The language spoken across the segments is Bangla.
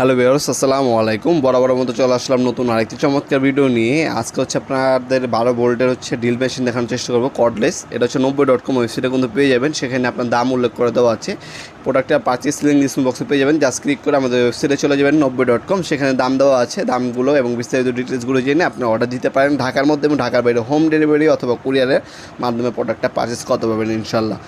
হ্যালো বিয়ার্স আসসালামু আলাইকুম। বরাবর মতো চলে আসলাম নতুন আরেকটি চমৎকার ভিডিও নিয়ে। আজকে হচ্ছে আপনাদের বারো ভোল্টের হচ্ছে ডিল মেশিন দেখানোর চেষ্টা করব কর্ডলেস এটা হচ্ছে নব্বই ডট কম ওয়েবসাইটে কিন্তু পেয়ে যাবেন। সেখানে আপনার দাম উল্লেখ করে দেওয়া আছে। প্রোডাক্টটা পার্চেস লিঙ্ক ডিসক্রিপশন বক্সে পেয়ে যাবেন। জাস্ট ক্লিক করে আমাদের ওয়েবসাইটে চলে যাবেন, নব্বই ডট কম সেখানে দাম দেওয়া আছে দামগুলো এবং বিস্তারিত ডিটেলসগুলো জেনে আপনি অর্ডার দিতে পারেন ঢাকার মধ্যে এবং ঢাকার বাইরে হোম ডেলিভারি অথবা কুরিয়ারের মাধ্যমে প্রোডাক্টটা পারচেস করতে পারবেন ইনশাল্লাহ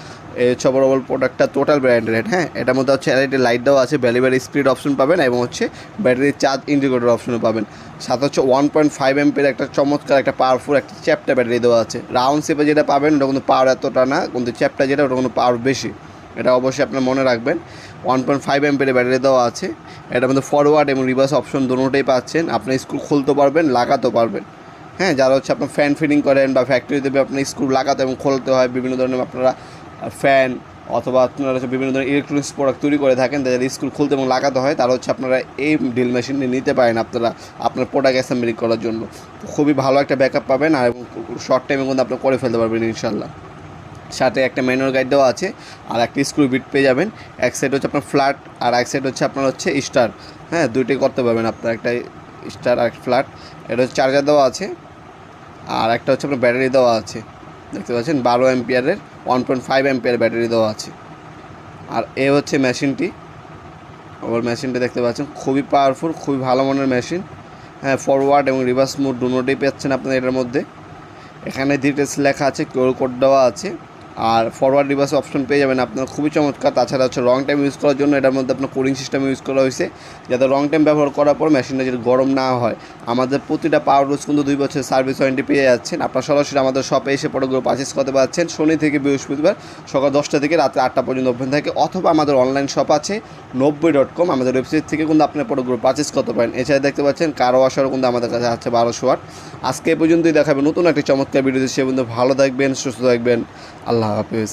হচ্ছে ওভারঅল প্রোডাক্টটা টোটাল ব্র্যান্ডেড হ্যাঁ? এটার মধ্যে হচ্ছে এলইডি লাইট দেওয়া আছে ভ্যালিভারি স্পিড অপশন পাবেন এবং হচ্ছে ব্যাটারি চার্জ ইন্ডিকেটর অপশনও পাবেন। সাথে হচ্ছে ওয়ান পয়েন্ট ফাইভ এমপের একটা চমৎকার, একটা পাওয়ারফুল একটা চ্যাপটা ব্যাটারি দেওয়া আছে। রাউন্ড শেপে যেটা পাবেন, ওটা কিন্তু পাওয়ার এতটা না, কিন্তু চ্যাপটা যেটা, ওটা কিন্তু পাওয়ার বেশি। এটা অবশ্যই আপনার মনে রাখবেন। ওয়ান পয়েন্ট ফাইভ এমপের ব্যাটারি দেওয়া আছে। এটার মধ্যে ফরওয়ার্ড এবং রিভার্স অপশন দুটোটাই পাচ্ছেন। আপনি স্ক্রু খুলতে পারবেন, লাগাতেও পারবেন। হ্যাঁ যারা হচ্ছে আপনার ফ্যান ফিটিং করেন বা ফ্যাক্টরিতে আপনি স্ক্রু লাগাতে এবং খুলতে হয়, বিভিন্ন ধরনের আপনারা ফ্যান অথবা আপনারা হচ্ছে বিভিন্ন ধরনের ইলেকট্রনিক্স প্রোডাক্ট তৈরি করে থাকেন, তাদের স্কুল খুলতে এবং লাগাতে হয় তারা হচ্ছে আপনারা এই ড্রিল মেশিনটি নিতে পারেন আপনারা, আপনার প্রোডাক্ট অ্যাসেম্বলি করার জন্য। খুবই ভালো একটা ব্যাকআপ পাবেন আর এবং শর্ট টাইমে কিন্তু আপনি করে ফেলতে পারবেন ইনশাল্লাহ সাথে একটা ম্যানুয়াল গাইড দেওয়া আছে, আর একটা স্ক্রু বিট পেয়ে যাবেন। এক সাইড হচ্ছে আপনার ফ্ল্যাট আর এক সাইড হচ্ছে আপনার হচ্ছে স্টার হ্যাঁ দুইটাই করতে পারবেন আপনার, একটা স্টার আর ফ্ল্যাট এটা হচ্ছে চার্জার দেওয়া আছে, আর একটা হচ্ছে আপনার ব্যাটারি দেওয়া আছে। দেখতে পাচ্ছেন, বারো এমপিয়ারের one point five ampere battery দেওয়া আছে। আর এ হচ্ছে মেশিনটি। ওর মেশিনটি দেখতে পাচ্ছেন, খুবই পাওয়ারফুল খুবই ভালো মানের মেশিন। হ্যাঁ ফরওয়ার্ড এবং রিভার্স মোড দুটোই পাচ্ছেন আপনারা এটার মধ্যে। এখানে ডিটেলস লেখা আছে কিউর কোড দেওয়া আছে। আর ফরওয়ার্ড রিভার্স অপশন পেয়ে যাবেন আপনার, খুবই চমৎকার। তাছাড়া হচ্ছে রং টাইম ইউজ করার জন্য এটার মধ্যে আপনার কুলিং সিস্টেম ইউজ করা হয়েছে, যাতে লং টাইম ব্যবহার করার পর মেশিনটা যদি গরম না হয়। আমাদের প্রতিটা পাওয়ার রোজ কিন্তু দুই বছর সার্ভিস ওয়ারেন্টি পেয়ে যাচ্ছেন। আপনার সরাসরি আমাদের শপে এসে প্রোডাক্টগুলো পারচেস করতে পারছেন। শনি থেকে বৃহস্পতিবার সকাল দশটা থেকে রাত্রে আটটা পর্যন্ত ওপেন থাকে, অথবা আমাদের অনলাইন শপ আছে নব্বই ডট কম আমাদের ওয়েবসাইট থেকে কিন্তু আপনি প্রোডাক্টগুলো পারচেস করতে পারেন। এছাড়া দেখতে পাচ্ছেন কারও আসারও কিন্তু আমাদের কাছে আছে বারোশো ওয়াট আজকে পর্যন্তই দেখাবে নতুন একটি চমৎকার ভিডিও সে পর্যন্ত ভালো থাকবেন, সুস্থ থাকবেন। আল্লাহ হাফিজ।